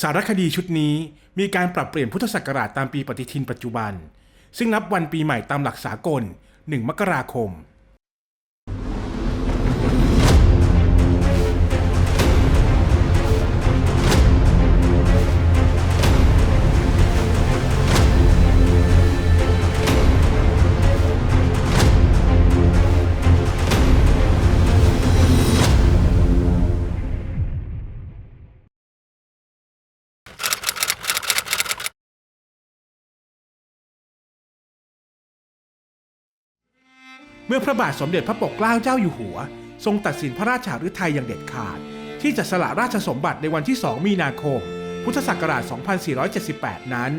สารคดีชุดนี้มีการปรับเปลี่ยนพุทธศักราชตามปีปฏิทินปัจจุบัน ซึ่งนับวันปีใหม่ตามหลักสากล 1 มกราคม มื่อพระบาทสมเด็จพระปกเกล้าเจ้าอยู่หัว ทรงตัดสินพระราชาฤทัยอย่างเด็ดขาด ที่จะสละราชสมบัติในวันที่ 2 มีนาคม พุทธศักราช 2478 นั้น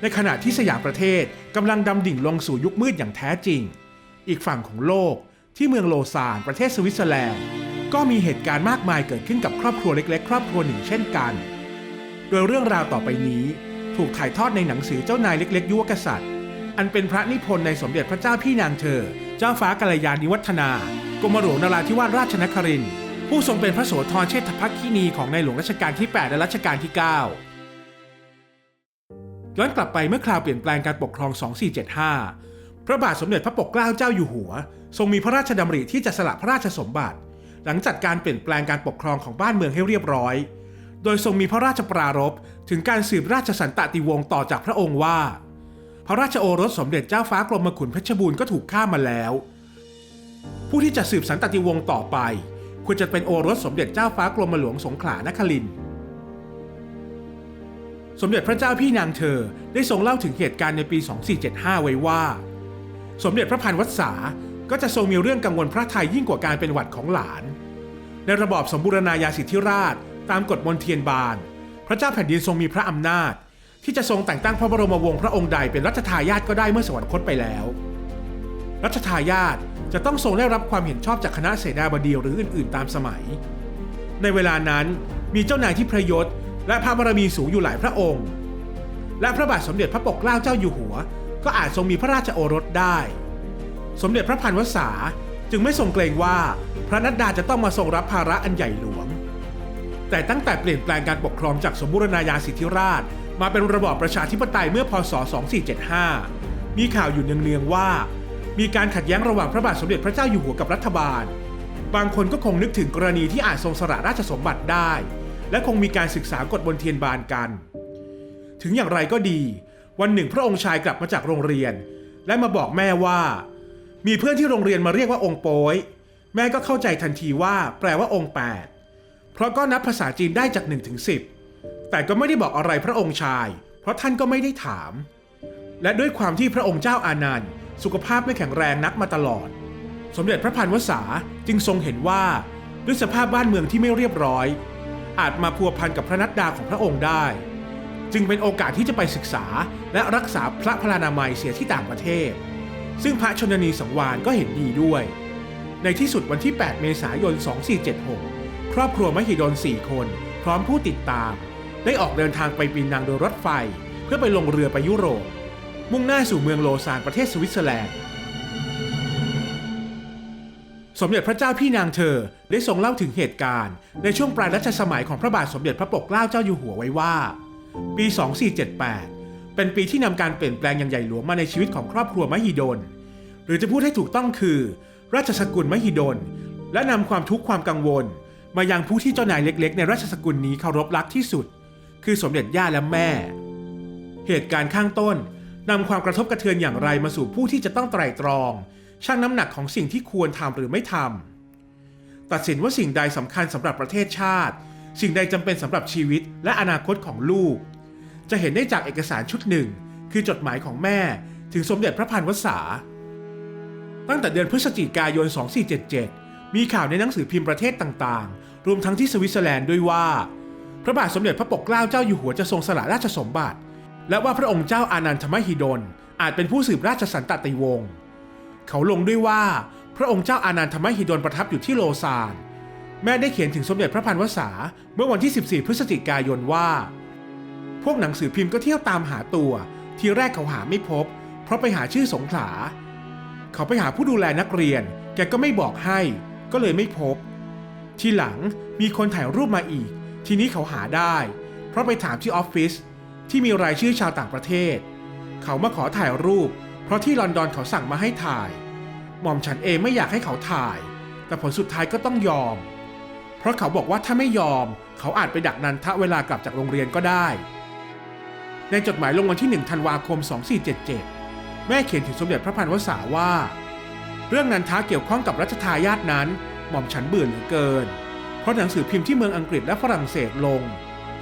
ในขณะที่สยามประเทศกำลังดำดิ่งลงสู่ยุคมืดอย่างแท้จริง อีกฝั่งของโลกที่เมืองโลซานประเทศสวิตเซอร์แลนด์ ก็มีเหตุการณ์มากมายเกิดขึ้นกับครอบครัวเล็ก ๆ ครอบครัวหนึ่งเช่นกัน โดยเรื่องราวต่อไปนี้ ถูกถ่ายทอดในหนังสือเจ้านายเล็ก ๆ ยุวกษัตริย์ อันเป็นพระนิพนธ์ในสมเด็จพระเจ้าพี่นางเธอ เจ้าฟ้ากัลยาณิวัฒนากรมหลวงนราธิวาสราชนครินทร์ผู้ทรงเป็นพระโสธรเชษฐภักคินีของในหลวงรัชกาลที่ 8 และรัชกาลที่ 9 ย้อนกลับไปเมื่อคราวเปลี่ยนแปลงการปกครอง 2475 พระบาทสมเด็จพระปกเกล้าเจ้าอยู่หัว ทรงมีพระราชดำริที่จะสละพระราชสมบัติ หลังจัดการเปลี่ยนแปลงการปกครองของบ้านเมืองให้เรียบร้อย โดยทรงมีพระราชปรารภถึงการสืบราชสันตติวงศ์ต่อจากพระองค์ว่า ระราชโอรสสมเด็จเจ้าฟ้ากรมขุนเพชรบูรณ์ก็ถูกฆ่ามาแล้ว ผู้ที่จะสืบสันตติวงศ์ต่อไป ควรจะเป็นโอรสสมเด็จเจ้าฟ้ากรมหลวงสงขลานครินทร์สมเด็จพระเจ้าพี่นางเธอได้ทรงเล่าถึงเหตุการณ์ในปี 2475 ไว้ว่า สมเด็จพระพันวัษาก็จะทรงมีเรื่องกังวลพระไทยยิ่งกว่าการเป็นหวัดของหลาน ในระบอบสมบูรณาญาสิทธิราชตามกฎมนเทียนบาน พระเจ้าแผ่นดินทรงมีพระอำนาจ ที่จะทรงแต่งตั้งพระบรมวงศ์พระองค์ใดเป็นรัชทายาทก็ได้เมื่อสวรรคตไปแล้ว รัชทายาทจะต้องทรงได้รับความเห็นชอบจากคณะเสนาบดีหรืออื่น ๆ ตามสมัย ในเวลานั้นมีเจ้านายที่พระยศและพระบารมีสูงอยู่หลายพระองค์ และพระบาทสมเด็จพระปกเกล้าเจ้าอยู่หัว ก็อาจทรงมีพระราชโอรสได้ สมเด็จพระพันวษาจึงไม่ทรงเกรงว่าพระนัดดาจะต้องมาทรงรับภาระอันใหญ่หลวง แต่ตั้งแต่เปลี่ยนแปลงการปกครองจากสมบูรณาญาสิทธิราช มาเป็นระบอบประชาธิปไตยเมื่อพศ 2475 มีข่าวอยู่เนืองๆว่า มีการขัดแย้งระหว่างพระบาทสมเด็จพระเจ้าอยู่หัวกับรัฐบาล บางคนก็คงนึกถึงกรณีที่อาจทรงสละราชสมบัติได้ และคงมีการศึกษากฎบนเทียนบานกัน ถึงอย่างไรก็ดี วันหนึ่งพระองค์ชายกลับมาจากโรงเรียน และมาบอกแม่ว่า มีเพื่อนที่โรงเรียนมาเรียกว่าองค์โป้ยแม่ก็เข้าใจทันทีว่า แปลว่าองค์แปดเพราะก็นับภาษาจีนได้จาก1ถึง10 แต่ก็ไม่ได้บอกอะไรพระองค์ชาย เพราะท่านก็ไม่ได้ถาม และด้วยความที่พระองค์เจ้าอานันต์ สุขภาพไม่แข็งแรงนักมาตลอด สมเด็จพระพันวษาจึงทรงเห็นว่าด้วยสภาพบ้านเมืองที่ไม่เรียบร้อย อาจมาพัวพันกับพระนัดดาของพระองค์ได้ จึงเป็นโอกาสที่จะไปศึกษาและรักษาพระพลานามัยเสียที่ต่างประเทศ ซึ่งพระชนนีสังวานก็เห็นดีด้วย ในที่สุดวันที่ 8 เมษายน 2476 ครอบครัวมหิดล4คน พร้อมผู้ติดตาม ได้ออกเดินทางไปปีนังโดยรถไฟ เพื่อไปลงเรือไปยุโรป มุ่งหน้าสู่เมืองโลซานประเทศสวิตเซอร์แลนด์ สมเด็จพระเจ้าพี่นางเธอได้ทรงเล่าถึงเหตุการณ์ ในช่วงปลายรัชสมัยของพระบาทสมเด็จพระปกเกล้าเจ้าอยู่หัวไว้ว่า ปี 2478 เป็นปีที่นำการเปลี่ยนแปลงอย่างใหญ่หลวงมาในชีวิตของครอบครัวมหิดล หรือจะพูดให้ถูกต้องคือ ราชสกุลมหิดล และนำความทุกข์ความกังวล มายังผู้ที่เจ้านายเล็ก ๆ ในราชสกุลนี้เคารพรักที่สุด คือสมเด็จย่าและแม่ เหตุการณ์ข้างต้นนำความกระทบกระเทือนอย่างไรมาสู่ผู้ที่จะต้องไตร่ตรอง ชั่งน้ำหนักของสิ่งที่ควรทำหรือไม่ทำตัดสินว่าสิ่งใดสำคัญสำหรับประเทศชาติ สิ่งใดจำเป็นสำหรับชีวิตและอนาคตของลูก จะเห็นได้จากเอกสารชุดหนึ่ง คือจดหมายของแม่ ถึงสมเด็จพระพันวษา ตั้งแต่เดือนพฤศจิกายน 2477 มีข่าวในหนังสือพิมพ์ประเทศต่างๆ รวมทั้งที่สวิตเซอร์แลนด์ด้วยว่า พระบาทสมเด็จพระปกเกล้าเจ้าอยู่หัวจะทรงสละราชสมบัติ และว่าพระองค์เจ้าอานันทมหิดล อาจเป็นผู้สืบราชสันตติวงศ์เขาลงด้วยว่าพระองค์เจ้าอานันทมหิดลประทับอยู่ที่โลซาน แม่ได้เขียนถึงสมเด็จพระพันวษาเมื่อวันที่ 14 พฤศจิกายนว่า พวกหนังสือพิมพ์ก็เที่ยวตามหาตัว ทีแรกเขาหาไม่พบ เพราะไปหาชื่อสงขลา เขาไปหาผู้ดูแลนักเรียน แกก็ไม่บอกให้ ก็เลยไม่พบ ทีหลังมีคนถ่ายรูปมาอีก ทีนี้เขาหาได้ เพราะไปถามที่ออฟฟิศที่มีรายชื่อชาวต่างประเทศ เขามาขอถ่ายรูป เพราะที่ลอนดอนเขาสั่งมาให้ถ่าย หม่อมฉันเองไม่อยากให้เขาถ่าย แต่ผลสุดท้ายก็ต้องยอม เพราะเขาบอกว่าถ้าไม่ยอม เขาอาจไปดักนันทะเวลากลับจากโรงเรียนก็ได้ ในจดหมายลงวันที่1ธันวาคม 2477 แม่เขียนถึงสมเด็จพระพันวษาว่า เรื่องนันทะเกี่ยวข้องกับรัชทายาทนั้น หม่อมฉันเบื่อเหลือเกิน เพราะหนังสือพิมพ์ที่เมืองอังกฤษและฝรั่งเศสลง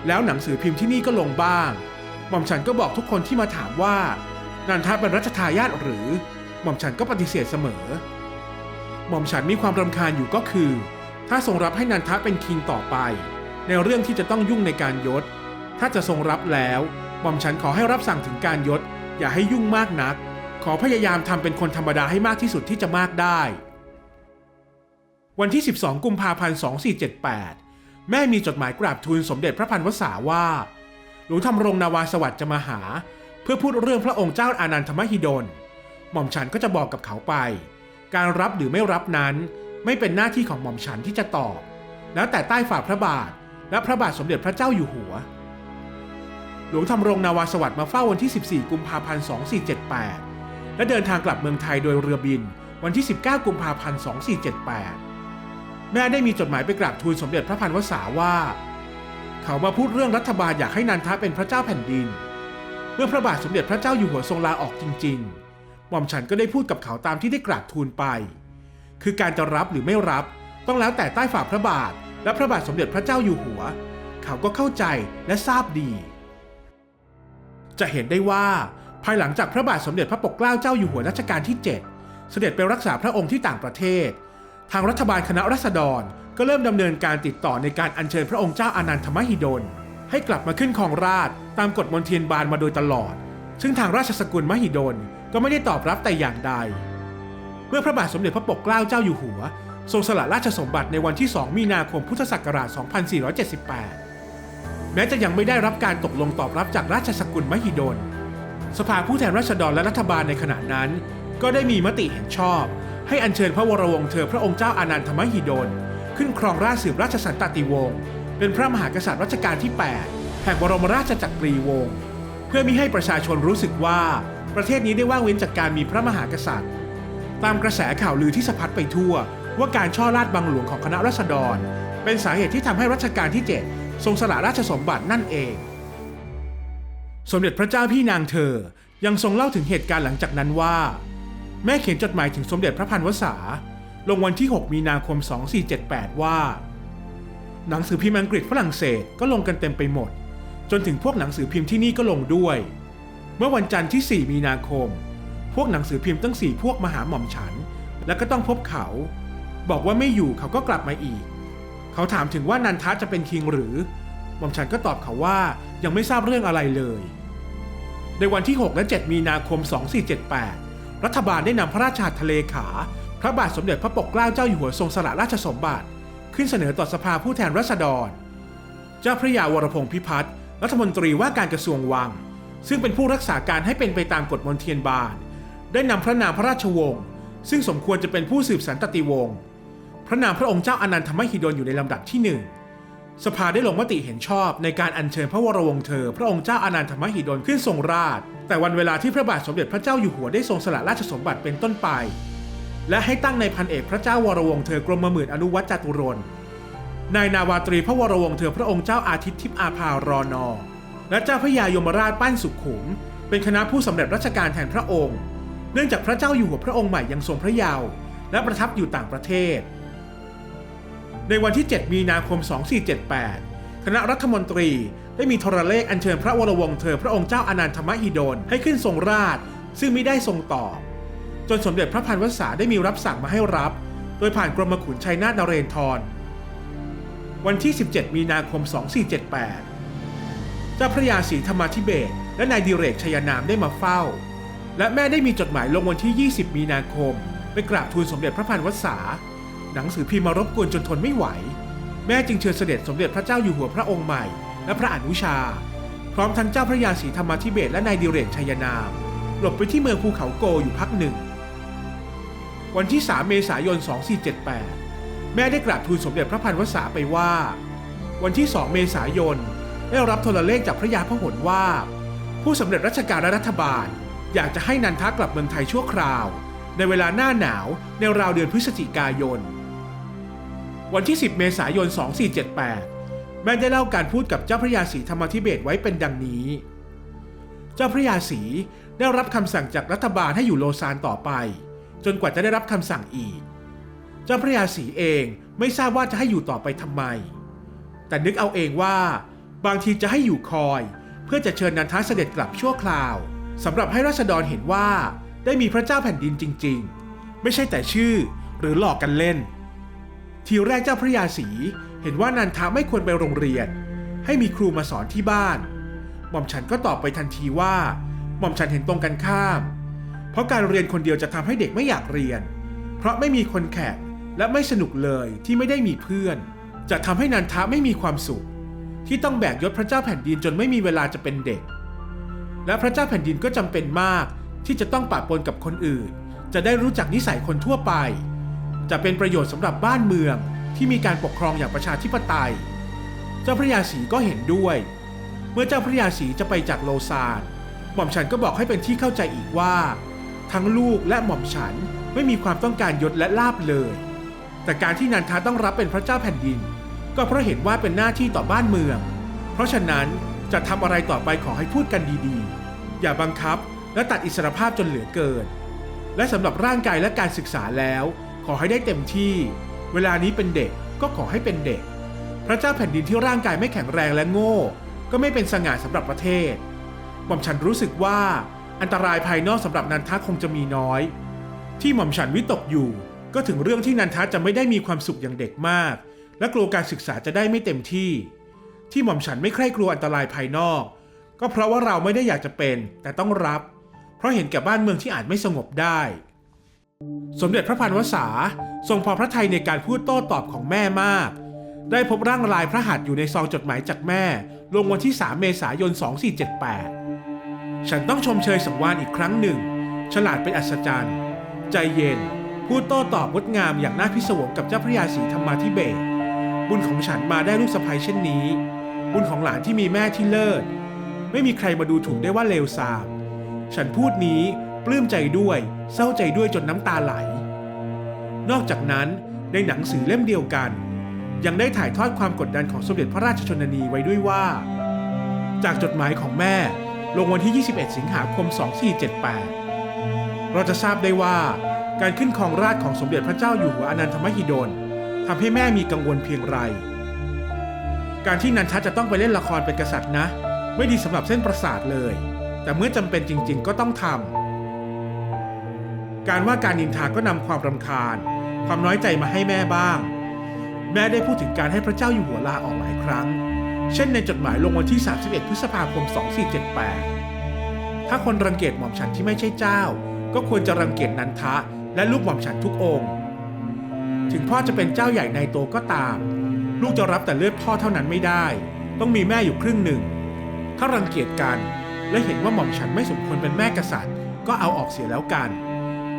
แล้วหนังสือพิมพ์ที่นี่ก็ลงบ้างหม่อมฉันก็บอกทุกคนที่มาถามว่านันทะเป็นรัชทายาทหรือหม่อมฉันก็ปฏิเสธเสมอ หม่อมฉันมีความรำคาญอยู่ก็คือ ถ้าทรงรับให้นันทะเป็นคิงต่อไป ในเรื่องที่จะต้องยุ่งในการยศ ถ้าจะทรงรับแล้วหม่อมฉันขอให้รับสั่งถึงการยศ อย่าให้ยุ่งมากนัก ขอพยายามทำเป็นคนธรรมดาให้มากที่สุดที่จะมากได้ วันที่ 12 กุมภาพันธ์ 2478 แม่มีจดหมายกราบทูลสมเด็จพระพันวษาว่า หลวงทำรงนาวาสวัสดิ์จะมาหา เพื่อพูดเรื่องพระองค์เจ้าอานันทมหิดล หม่อมฉันก็จะบอกกับเขาไป การรับหรือไม่รับนั้น ไม่เป็นหน้าที่ของหม่อมฉันที่จะตอบ แล้วแต่ใต้ฝ่าพระบาท และพระบาทสมเด็จพระเจ้าอยู่หัว หลวงทำรงนาวาสวัสดิ์มาเฝ้าวันที่ 14 กุมภาพันธ์ 2478 และเดินทางกลับเมืองไทยโดยเรือบิน วันที่ 19 กุมภาพันธ์ 2478 แม่ได้มีจดหมายไปกราบทูลสมเด็จพระพันวษาว่า เขามาพูดเรื่องรัฐบาลอยากให้นันทะเป็นพระเจ้าแผ่นดิน เมื่อพระบาทสมเด็จพระเจ้าอยู่หัวทรงลาออกจริง ๆ หม่อมฉันก็ได้พูดกับเขาตามที่ได้กราบทูลไป คือการจะรับหรือไม่รับต้องแล้วแต่ใต้ฝ่าพระบาท และพระบาทสมเด็จพระเจ้าอยู่หัว เขาก็เข้าใจและทราบดี จะเห็นได้ว่าภายหลังจากพระบาทสมเด็จพระปกเกล้าเจ้าอยู่หัวรัชกาลที่ 7 เสด็จไปรักษาพระองค์ที่ต่างประเทศ ทางรัฐบาลคณะรัษฎรก็เริ่มดำเนินการติดต่อในการอัญเชิญพระองค์เจ้าอานันทมหิดล ให้กลับมาขึ้นครองราชตามกฎมนเทียนบานมาโดยตลอด ซึ่งทางราชสกุลมหิดลก็ไม่ได้ตอบรับแต่อย่างใด เมื่อพระบาทสมเด็จพระปกเกล้าเจ้าอยู่หัว ทรงสละราชสมบัติในวันที่ 2 มีนาคมพุทธศักราช 2478 แม้จะยังไม่ได้รับการตกลงตอบรับจากราชสกุลมหิดล สภาผู้แทนราษฎรและรัฐบาลในขณะนั้น ก็ได้มีมติเห็นชอบ ให้อัญเชิญพระวรวงศ์เธอพระองค์เจ้าอานันทมหิดล ขึ้นครองราชสืบราชสันตติวงศ์เป็นพระมหากษัตริย์รัชกาลที่ 8 แห่งบรมราชจักรีวงศ์เพื่อมิให้ประชาชนรู้สึกว่าประเทศนี้ได้ว่างเว้นจากการมีพระมหากษัตริย์ ตามกระแสข่าวลือที่สะพัดไปทั่ว ว่าการช่อราชบังหลวงของคณะรัษฎร เป็นสาเหตุที่ทำให้รัชกาลที่ 7 ทรงสละราชสมบัตินั่นเอง สมเด็จพระเจ้าพี่นางเธอยังทรงเล่าถึงเหตุการณ์หลังจากนั้นว่า แม่เขียนจดหมายถึงสมเด็จพระพันวษา ลงวันที่ 6 มีนาคม 2478 ว่า หนังสือพิมพ์อังกฤษฝรั่งเศสก็ลงกันเต็มไปหมด จนถึงพวกหนังสือพิมพ์ที่นี่ก็ลงด้วย เมื่อวันจันทร์ที่ 4 มีนาคม พวกหนังสือพิมพ์ตั้งสี่พวกมาหาหม่อมฉัน แล้วก็ต้องพบเขา บอกว่าไม่อยู่เขาก็กลับมาอีก เขาถามถึงว่านันทะจะเป็นคิงหรือหม่อมฉันก็ตอบเขาว่ายังไม่ทราบเรื่องอะไรเลย ในวันที่ 6 และ 7 มีนาคม 2478 รัฐบาลได้นำพระราชาทะเลขา พระบาทสมเด็จพระปกเกล้าเจ้าอยู่หัวทรงสละราชสมบัติ ขึ้นเสนอต่อสภาผู้แทนราษฎร เจ้าพระยาวรพงศ์พิพัฒน์รัฐมนตรีว่าการกระทรวงวัง ซึ่งเป็นผู้รักษาการให้เป็นไปตามกฎมนเทียนบาน ได้นำพระนามพระราชวงศ์ซึ่งสมควรจะเป็นผู้สืบสันตติวงศ์พระนามพระองค์เจ้าอนันทมหิดลอยู่ในลำดับที่หนึ่ง สภาได้ลงมติเห็นชอบในการอัญเชิญพระวรวงศ์เธอ พระองค์เจ้าอนันทมหิดลขึ้นทรงราช แต่วันเวลาที่พระบาทสมเด็จพระเจ้าอยู่หัวได้ทรงสละราชสมบัติเป็นต้นไป และให้ตั้งในพันเอกพระเจ้าวรวงศ์เธอกรมหมื่นอนุวัตจตุรนนายนาวาตรีพระวรวงศ์เธอพระองค์เจ้าอาทิตย์ทิพย์อาภารอนอ และเจ้าพระยายมราชปั้นสุขุม เป็นคณะผู้สำเร็จราชการแทนพระองค์ เนื่องจากพระเจ้าอยู่หัวพระองค์ใหม่ยังทรงพระเยาว์และประทับอยู่ต่างประเทศ ในวันที่ 7 มีนาคม 2478 คณะรัฐมนตรีได้มีโทรเลขอัญเชิญพระวรวงศ์เธอพระองค์เจ้าอนันทมหิดลให้ขึ้นทรงราช ซึ่งไมิได้ทรงตอบ จนสมเด็จพระพันวษาได้มีรับสั่งมาให้รับ โดยผ่านกรมขุนชัยนาทนเรนทร วันที่ 17 มีนาคม 2478 เจ้าพระยาศรีธรรมาธิเบศและนายดิเรกชัยนามได้มาเฝ้า และแม่ได้มีจดหมายลงวันที่ 20 มีนาคม ไปกราบทูลสมเด็จพระพันวษา หนังสือพิมพ์มารบกวนจนทนไม่ไหว แม่จึงเชิญเสด็จสมเด็จพระเจ้าอยู่หัวพระองค์ใหม่ และพระอนุชา พร้อมทั้งเจ้าพระยาศรีธรรมาธิเบศและนายดิเรกชัยนาม หลบไปที่เมืองภูเขาโกอยู่พักหนึ่ง วันที่ 3 เมษายน 2478 แม่ได้กราบทูลสมเด็จพระพันวษาไปว่า วันที่ 2 เมษายนได้รับโทรเลขจากพระยาพหลว่า ผู้สำเร็จราชการและรัฐบาล อยากจะให้นันทากลับเมืองไทยชั่วคราว ในเวลาหน้าหนาวในราวเดือนพฤศจิกายน วันที่ 10 เมษายน 2478 แม่ได้เล่าการพูดกับเจ้าพระยาศรีธรรมธิเบศไว้เป็นดังนี้ เจ้าพระยาศรีได้รับคำสั่งจากรัฐบาลให้อยู่โลซานต่อไป จนกว่าจะได้รับคำสั่งอีก เจ้าพระยาศรีเองไม่ทราบว่าจะให้อยู่ต่อไปทำไม แต่นึกเอาเองว่า บางทีจะให้อยู่คอย เพื่อจะเชิญนันทาเสด็จกลับชั่วคราวสำหรับให้ราษฎรเห็นว่าได้มีพระเจ้าแผ่นดินจริง ๆ ไม่ใช่แต่ชื่อหรือหลอกกันเล่น ทีแรกเจ้าพระยาศรีเห็นว่านันทาไม่ควรไปโรงเรียน ให้มีครูมาสอนที่บ้าน หม่อมฉันก็ตอบไปทันทีว่า หม่อมฉันเห็นตรงกันข้าม เพราะการเรียนคนเดียวจะทำให้เด็กไม่อยากเรียน เพราะไม่มีคนแข่งและไม่สนุกเลยที่ไม่ได้มีเพื่อน จะทำให้นันทะไม่มีความสุข ที่ต้องแบกยศพระเจ้าแผ่นดินจนไม่มีเวลาจะเป็นเด็ก และพระเจ้าแผ่นดินก็จำเป็นมากที่จะต้องปะปนกับคนอื่น จะได้รู้จักนิสัยคนทั่วไป จะเป็นประโยชน์สำหรับบ้านเมืองที่มีการปกครองอย่างประชาธิปไตย เจ้าพระยาศรีก็เห็นด้วย เมื่อเจ้าพระยาศรีจะไปจากโลซานหม่อมฉันก็บอกให้เป็นที่เข้าใจอีกว่า ทั้งลูกและหม่อมฉันไม่มีความต้องการยศและลาบเลย แต่การที่นันทาต้องรับเป็นพระเจ้าแผ่นดิน ก็เพราะเห็นว่าเป็นหน้าที่ต่อบ้านเมือง เพราะฉะนั้นจะทำอะไรต่อไปขอให้พูดกันดีๆ อย่าบังคับและตัดอิสรภาพจนเหลือเกิน และสำหรับร่างกายและการศึกษาแล้ว ขอให้ได้เต็มที่ เวลานี้เป็นเด็กก็ขอให้เป็นเด็ก พระเจ้าแผ่นดินที่ร่างกายไม่แข็งแรงและโง่ ก็ไม่เป็นสง่าสำหรับประเทศหม่อมฉันรู้สึกว่าอันตรายภายนอกสำหรับนันทาคงจะมีน้อย ที่หม่อมฉันวิตกอยู่ ก็ถึงเรื่องที่นันทาจะไม่ได้มีความสุขอย่างเด็กมาก และกลัวการศึกษาจะได้ไม่เต็มที่ ที่หม่อมฉันไม่ใคร่กลัวอันตรายภายนอก ก็เพราะว่าเราไม่ได้อยากจะเป็น แต่ต้องรับ เพราะเห็นแก่บ้านเมืองที่อาจไม่สงบได้ สมเด็จพระพันวษาทรงพอพระทัยในการพูดโต้ตอบของแม่มาก ได้พบร่างลายพระหัตถ์อยู่ในซองจดหมายจากแม่ ลงวันที่ 3 เมษายน 2478 ฉันต้องชมเชยสังวานอีกครั้งหนึ่ง ฉลาดเป็นอัศจรรย์ ใจเย็น พูดโต้ตอบงดงามอย่างน่าพิศวงกับเจ้าพระยาศรีธรรมาธิเบศบุญของฉันมาได้ลูกสะใภ้เช่นนี้ บุญของหลานที่มีแม่ที่เลิศ ไม่มีใครมาดูถูกได้ว่าเลวทราม ฉันพูดนี้ ปลื้มใจด้วย เศร้าใจด้วยจนน้ำตาไหล นอกจากนั้นในหนังสือเล่มเดียวกัน ยังได้ถ่ายทอดความกดดันของสมเด็จพระราชชนนีไว้ด้วยว่า จากจดหมายของแม่ลงวันที่ 21 สิงหาคม 2478 เราจะทราบได้ว่าการขึ้นครองราชของสมเด็จพระเจ้าอยู่หัวอนันทมหิดลทำให้แม่มีกังวลเพียงไร การที่นันทัจะต้องไปเล่นละครเป็นกษัตริย์นะ ไม่ดีสำหรับเส้นประสาทเลย แต่เมื่อจำเป็นจริง ๆ ก็ต้องทำ การว่าการนินทาก็นำความรำคาญ ความน้อยใจมาให้แม่บ้าง แม่ได้พูดถึงการให้พระเจ้าอยู่หัวลาออกหลายครั้ง เช่นในจดหมายลงวันที่ 31 พฤษภาคม 2478 ถ้าคนรังเกียจหม่อมฉันที่ไม่ใช่เจ้า ก็ควรจะรังเกียจนันทะ และลูกหม่อมฉันทุกองค์ ถึงพ่อจะเป็นเจ้าใหญ่ในโตก็ตาม ลูกจะรับแต่เลือดพ่อเท่านั้นไม่ได้ ต้องมีแม่อยู่ครึ่งหนึ่ง ถ้ารังเกียจกันและเห็นว่าหม่อมฉันไม่สมควรเป็นแม่กษัตริย์ ก็เอาออกเสียแล้วกัน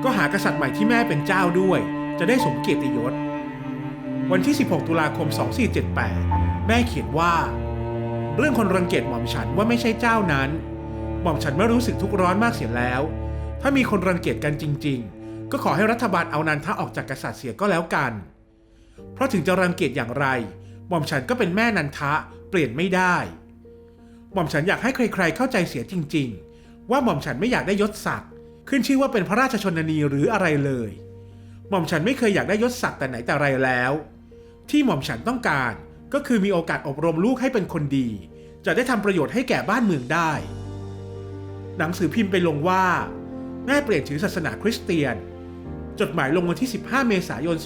ก็หากษัตริย์ใหม่ที่แม่เป็นเจ้าด้วย จะได้สมเกียรติยศ วันที่ 16 ตุลาคม 2478 แม่เขียนว่า เรื่องคนรังเกียจหม่อมฉันว่าไม่ใช่เจ้านั้น หม่อมฉันไม่รู้สึกทุกข์ร้อนมากเสียแล้ว ถ้ามีคนรังเกียจกันจริง ๆ ก็ขอให้รัฐบาลเอานันทะออกจากกษัตริย์เสียก็แล้วกัน เพราะถึงจะรังเกียจอย่างไร หม่อมฉันก็เป็นแม่นันทะเปลี่ยนไม่ได้ หม่อมฉันอยากให้ใครๆเข้าใจเสียจริง ๆ ว่าหม่อมฉันไม่อยากได้ยศศักดิ์ ขึ้นชื่อว่าเป็นพระราชชนนีหรืออะไรเลย หม่อมฉันไม่เคยอยากได้ยศศักดิ์แต่ไหนแต่ไรแล้ว ที่หม่อมฉันต้องการก็คือมีโอกาสอบรมลูกให้เป็นคนดี จะได้ทำประโยชน์ให้แก่บ้านเมืองได้ หนังสือพิมพ์ไปลงว่า แม่เปลี่ยนถือศาสนาคริสเตียน จดหมายลงวันที่ 15 เมษายน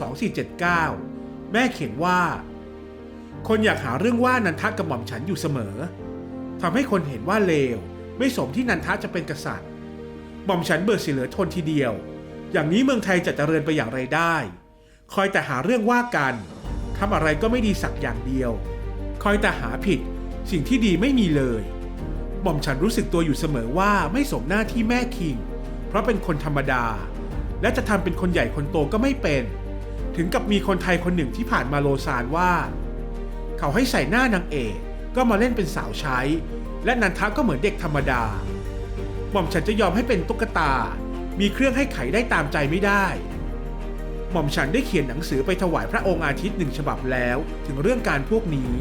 2479 แม่เขียนว่า คนอยากหาเรื่องว่านันทะกับหม่อมฉันอยู่เสมอทำให้คนเห็นว่าเลว ไม่สมที่นันทะจะเป็นกษัตริย์ หม่อมฉันเบื่อเสียเหลือทนทีเดียว อย่างนี้เมืองไทยจะเจริญไปอย่างไรได้ คอยแต่หาเรื่องว่ากันทำอะไรก็ไม่ดีสักอย่างเดียว คอยแต่หาผิดสิ่งที่ดีไม่มีเลย หม่อมฉันรู้สึกตัวอยู่เสมอว่าไม่สมหน้าที่แม่คิง เพราะเป็นคนธรรมดา และจะทำเป็นคนใหญ่คนโตก็ไม่เป็น ถึงกับมีคนไทยคนหนึ่งที่ผ่านมาโลซานว่า เขาให้ใส่หน้านางเอกก็มาเล่นเป็นสาวใช้ และนันทะก็เหมือนเด็กธรรมดา หม่อมฉันจะยอมให้เป็นตุ๊กตา มีเครื่องให้ไขได้ตามใจไม่ได้ หม่อมฉันได้เขียนหนังสือไปถวายพระองค์อาทิตย์หนึ่งฉบับแล้วถึงเรื่องการพวกนี้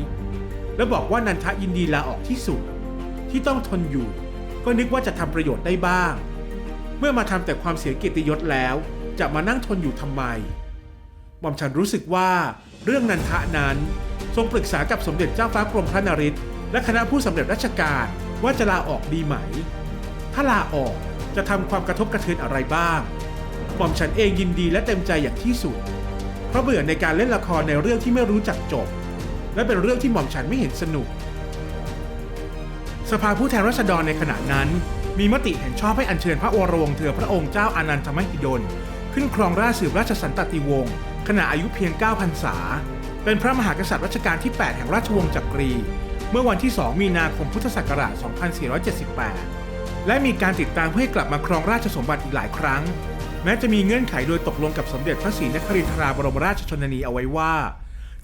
และบอกว่านันทะยินดีลาออกที่สุด ที่ต้องทนอยู่ ก็นึกว่าจะทำประโยชน์ได้บ้าง เมื่อมาทำแต่ความเสียเกียรติยศแล้ว จะมานั่งทนอยู่ทำไม หม่อมฉันรู้สึกว่าเรื่องนันทะนั้นทรงปรึกษากับสมเด็จเจ้าฟ้ากรมพระนริศและคณะผู้สำเร็จราชการว่าจะลาออกดีไหม ถ้าลาออกจะทำความกระทบกระเทือนอะไรบ้างหม่อมฉันเองยินดีและเต็มใจอย่างที่สุด เพราะเบื่อในการเล่นละครในเรื่องที่ไม่รู้จักจบ และเป็นเรื่องที่หม่อมฉันไม่เห็นสนุก สภาผู้แทนราษฎรในขณะนั้น มีมติเห็นชอบให้อัญเชิญพระโอรวงศ์เธอพระองค์เจ้าอานันทมหิดล ขึ้นครองราชสืบราชสันตติวงศ์ขณะอายุเพียง9พรรษา เป็นพระมหากษัตริย์รัชกาลที่ 8 แห่งราชวงศ์จักรี เมื่อวันที่ 2 มีนาคมพุทธศักราช 2478 และมีการติดตามเพื่อให้กลับมาครองราชสมบัติอีกหลายครั้ง แม้จะมีเงื่อนไขโดยตกลงกับสมเด็จพระศรีนครินทราบรมราชชนนีเอาไว้ว่า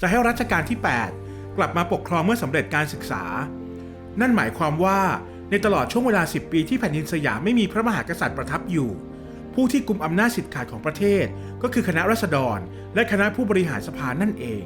จะให้รัชกาลที่ 8 กลับมาปกครองเมื่อสำเร็จการศึกษา นั่นหมายความว่าในตลอดช่วงเวลา 10 ปีที่แผ่นดินสยามไม่มีพระมหากษัตริย์ประทับอยู่ ผู้ที่กุมอำนาจสิทธิ์ขาดของประเทศ ก็คือคณะรัษฎร และคณะผู้บริหารสภานั่นเอง